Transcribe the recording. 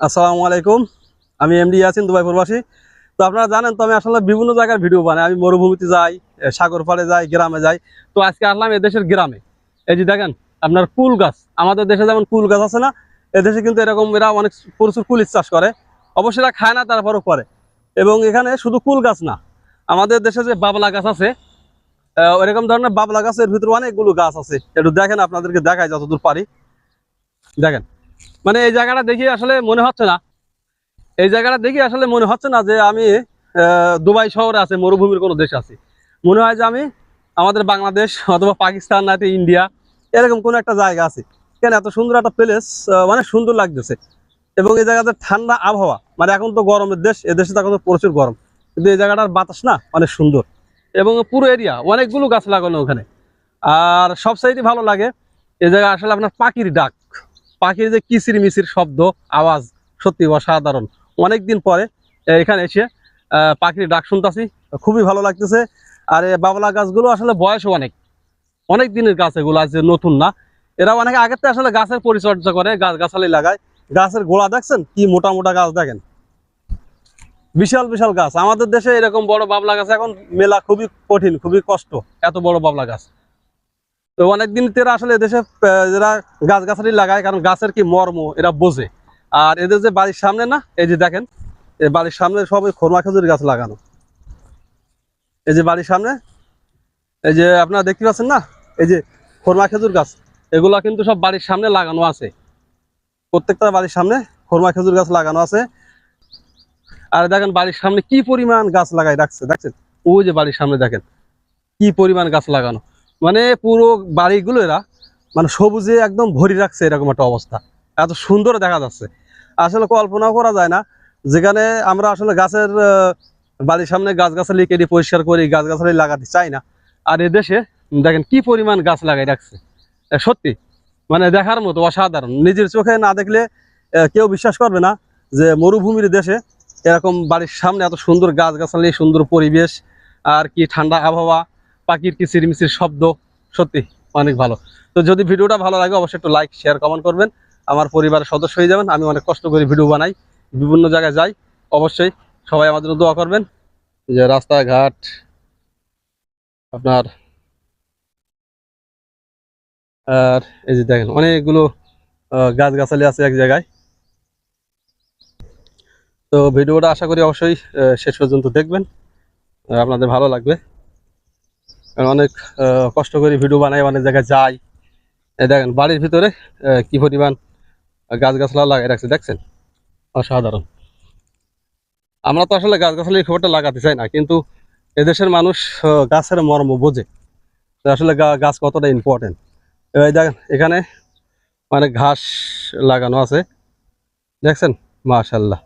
আসসালামু আলাইকুম। আমি এমডি আছেন দুবাই প্রবাসী। তো আপনারা জানেন তো আমি আসলে বিভিন্ন জায়গার ভিডিও বানাই। আমি মরুভূমিতে যাই সাগর পাড়ে যাই, গ্রামে যাই। তো আজকে আসলাম এদেশের গ্রামে। এই যে দেখেন, আপনার কুল গাছ। আমাদের দেশে যেমন কুল গাছ আছে না, এদেশে কিন্তু এরকম এরা অনেক প্রচুর কুলির চাষ করে। অবশ্যই এরা খায় না, তারপরও করে। এবং এখানে শুধু কুল গাছ না, আমাদের দেশে যে বাবলা গাছ আছে এরকম ধরনের বাবলা গাছের ভিতরে অনেকগুলো গাছ আছে। একটু দেখেন, আপনাদেরকে দেখায় যতদূর পারি। দেখেন মানে এই জায়গাটা দেখি আসলে মনে হচ্ছে না। এই জায়গাটা দেখি আসলে মনে হচ্ছে না যে আমি দুবাই শহরে আছে, মরুভূমির কোনো দেশ আছি। মনে হয় যে আমি আমাদের বাংলাদেশ অথবা পাকিস্তান না ইন্ডিয়া, এরকম কোনো একটা জায়গা আছে। কেন এত সুন্দর একটা প্লেস অনেক সুন্দর লাগতেছে। এবং এই জায়গাতে ঠান্ডা আবহাওয়া মানে এখন তো গরমের দেশ, এ দেশে তো এখন তো প্রচুর গরম। কিন্তু এই জায়গাটার বাতাস না অনেক সুন্দর। এবং পুরো এরিয়া অনেকগুলো গাছ লাগানো ওখানে। আর সব সাইডে ভালো লাগে, এই জায়গায় আসলে আপনার পাখির ডাক। পাখির যে কিচির মিচির শব্দ, আওয়াজ, সত্যি অসাধারণ। অনেক দিন পরে এখানে এসে পাখির ডাক শুনতেছি, খুবই ভালো লাগতেছে। আর বাবলা গাছগুলো আসলে বয়সও অনেক। অনেক দিনের গাছ এগুলো আছে নতুন না। এরা অনেক আগের থেকে আসলে গাছের পরিচর্যা করে, গাছ গাছালি লাগায়। গাছের গোড়া দেখছেন? কি মোটা মোটা গাছ দেখেন? বিশাল বিশাল গাছ। আমাদের দেশে এরকম বড় বাবলা গাছ এখন মেলা খুবই কঠিন, খুবই কষ্ট, এত বড় বাবলা গাছ। তো অনেকদিন এরা আসলে দেশে যারা গাছ গাছালি লাগায়, কারণ গাছের কি মর্ম, এরা বোঝে। আর এদের যে বাড়ির সামনে না, এই যে দেখেন এই বাড়ির সামনে সব খরমা খেজুর গাছ লাগানো। এই যে বাড়ির সামনে, এই যে আপনারা দেখতে পাচ্ছেন না, এই যে খরমা খেজুর গাছ, এগুলা কিন্তু সব বাড়ির সামনে লাগানো আছে। প্রত্যেকটা বাড়ির সামনে খরমা খেজুর গাছ লাগানো আছে। আর দেখেন বাড়ির সামনে কি পরিমাণ গাছ লাগাই রাখছে দেখছেন? ওই যে বাড়ির সামনে দেখেন, কি পরিমাণ গাছ লাগানো। মানে পুরো বাড়িগুলো এরা মানে সবুজে একদম ভরি রাখছে এরকম একটা অবস্থা। এত সুন্দর দেখা যাচ্ছে। আসলে কল্পনাও করা যায় না, যেখানে আমরা আসলে গাছের বাড়ির সামনে গাছ গাছালি কেটে পরিষ্কার করি গাছ গাছালি লাগাতে চাই না। আর এদেশে দেখেন কি পরিমাণ গাছ লাগাই রাখছে। সত্যি। মানে দেখার মতো অসাধারণ। নিজের চোখে না দেখলে কেউ বিশ্বাস করবে না যে মরুভূমির দেশে এরকম বাড়ির সামনে এত সুন্দর গাছ গাছালি সুন্দর পরিবেশ, আর কি ঠান্ডা আবহাওয়া। পাখির কিচির মিচির শব্দ? সত্যি, অনেক ভালো। তো যদি ভিডিওটা ভালো লাগে, অবশ্যই একটু লাইক শেয়ার কমেন্ট করবেন। আমার পরিবারের সদস্য হয়ে যাবেন, আমি অনেক কষ্ট করে ভিডিও বানাই, বিভিন্ন জায়গায় যাই। অবশ্যই সবাই জন্য দোয়া করবেন। যে রাস্তাঘাট, আপনার, আর এই যে দেখেন, অনেকগুলো গাছ গাছালি আছে এক জায়গায়। তো ভিডিওটা আশা করি অবশ্যই শেষ পর্যন্ত দেখবেন। আপনাদের ভালো লাগবে। অনেক কষ্ট করে ভিডিও বানাই অনেক জায়গায় যাই দেখেন, বাড়ির ভিতরে কি পরিমাণ গাছ গাছলা লাগাই রাখছে, দেখছেন? অসাধারণ। আমরা তো আসলে গাছ গাছালি খুব লাগাতে চাই না, কিন্তু এদেশের মানুষ গাছের মর্ম বোঝে। আসলে গাছ কতটা ইম্পর্টেন্ট এই দেখেন, এখানে মানে ঘাস লাগানো আছে। দেখছেন? মাশাল্লাহ